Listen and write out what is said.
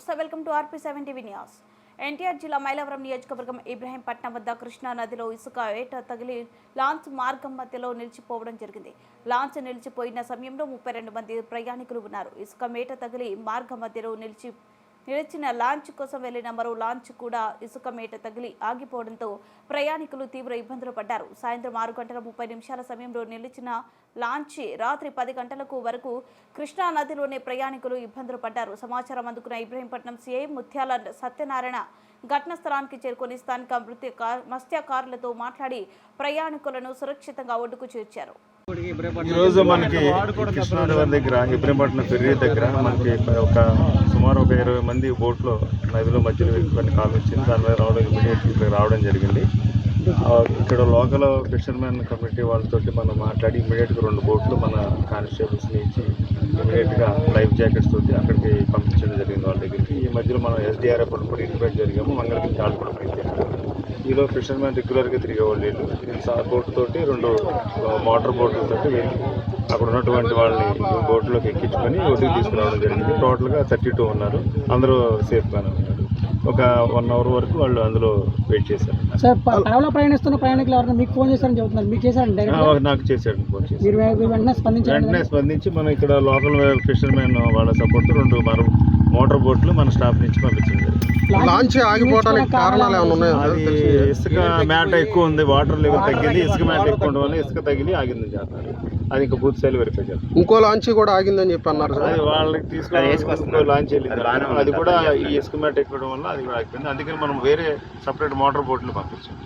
నమస్తే welcome to RP seven TV news. NTR జిల్లా మైలవరం నియోజకవర్గం ఇబ్రహీంపట్నం వద్ద కృష్ణా నదిలో ఇసుక ఏట తగిలి లాంచ్ మార్గం మధ్యలో నిలిచిపోవడం జరిగింది. లాంచ్ నిలిచిపోయిన సమయంలో ముప్పై రెండు మంది ప్రయాణికులు ఉన్నారు. ఇసుక మేట తగిలి మార్గం మధ్యలో నిలిచి నిలిచిన లాంచ్ కోసం వెళ్ళిన మరో లాంచ్ కూడా ఇసుక మేట తగిలి ఆగిపోవడంతో ప్రయాణికులు తీవ్ర ఇబ్బందులు పడ్డారు. సాయంత్రం ఆరు గంటల ముప్పై నిమిషాల సమయంలో నిలిచిన లాంచ్ రాత్రి పది గంటలకు వరకు కృష్ణా నదిలోనే ప్రయాణికులు ఇబ్బందులు పడ్డారు. సమాచారం అందుకున్న ఇబ్రహీంపట్నం సీఐ ముత్యాల సత్యనారాయణ ఘటన స్థలానికి చేరుకొని స్థానిక మృత్య మత్స్యకారులతో మాట్లాడి ప్రయాణికులను సురక్షితంగా ఒడ్డుకు చేర్చారు. ఈరోజు మనకి కృష్ణానగర్ దగ్గర ఇబ్రహీంపట్నం ఫెర్రీ దగ్గర మనకి ఒక సుమారు ఒక ఇరవై మంది బోట్లో నదిలో మధ్యలో వెళ్ళిపోయిన కాలు వచ్చింది. దాని రావడం ఇమీడియట్ రావడం జరిగింది. ఇక్కడ లోకల్ ఫిషర్మెన్ కమిటీ వాళ్ళతోటి మనం మాట్లాడి ఇమీడియట్గా రెండు బోట్లు మన కానిస్టేబుల్స్ని ఇచ్చి ఇమీడియట్గా లైఫ్ జాకెట్స్ తోటి అక్కడికి పంపించడం జరిగింది వాళ్ళ దగ్గరికి. ఈ మధ్యలో మనం ఎస్డిఆర్ఎఫ్ కూడా ఇంటిమేట్ జరిగాము. మంగళగిరి వాళ్ళు కూడా ఈలో ఫిషర్మెన్ రెగ్యులర్గా తిరిగేవాళ్ళు వీళ్ళు బోట్ తోటి రెండు మోటార్ బోట్ల తోటి వెళ్ళి అక్కడ ఉన్నటువంటి వాళ్ళని బోట్లోకి ఎక్కించుకొని ఒడ్డుకి తీసుకురావడం జరిగింది. టోటల్గా థర్టీ టూ ఉన్నారు. అందరూ సేఫ్గానే ఉన్నారు. ఒక వన్ అవర్ వరకు వాళ్ళు అందులో వెయిట్ చేశారు. సార్ పడవలో ప్రయాణిస్తున్న ప్రయాణికులు ఎవరైనా మీకు ఫోన్ చేశారని చెబుతున్నారు. మీకు డైరెక్ట్ నాకు చేశాడు ఫోన్ చేసి వెంటనే స్పందించి మనం ఇక్కడ లోకల్ ఫిషర్మెన్ వాళ్ళ సపోర్ట్ రెండు మన మోటార్ బోట్లు మన స్టాఫ్ నుంచి పంపించింది లాంచ్ ఆగిపోవడానికి కారణాలు ఏమైనా ఉన్నాయా? అది ఇసుక మేట ఎక్కువ ఉంది వాటర్ లెవెల్ తగ్గింది ఇసుక మేట ఎక్కువ ఉండడం వల్ల ఇసుక తగిలి ఆగిందని చెప్తారు అది ఇంకా బూత్ సైల్ వెరిఫై చేస్తారు ఇంకో లాంచ్ కూడా ఆగిందని చెప్పి అన్నారు సార్ అది వాళ్ళకి తీసుకుని లాంచ్ వెళ్ళింది. అది కూడా ఈ ఇసుక మేట ఎక్కడం వల్ల అది కూడా ఆగిపోయింది. అందుకని మనం వేరే సపరేట్ మోటార్ బోట్లు పంపించాం.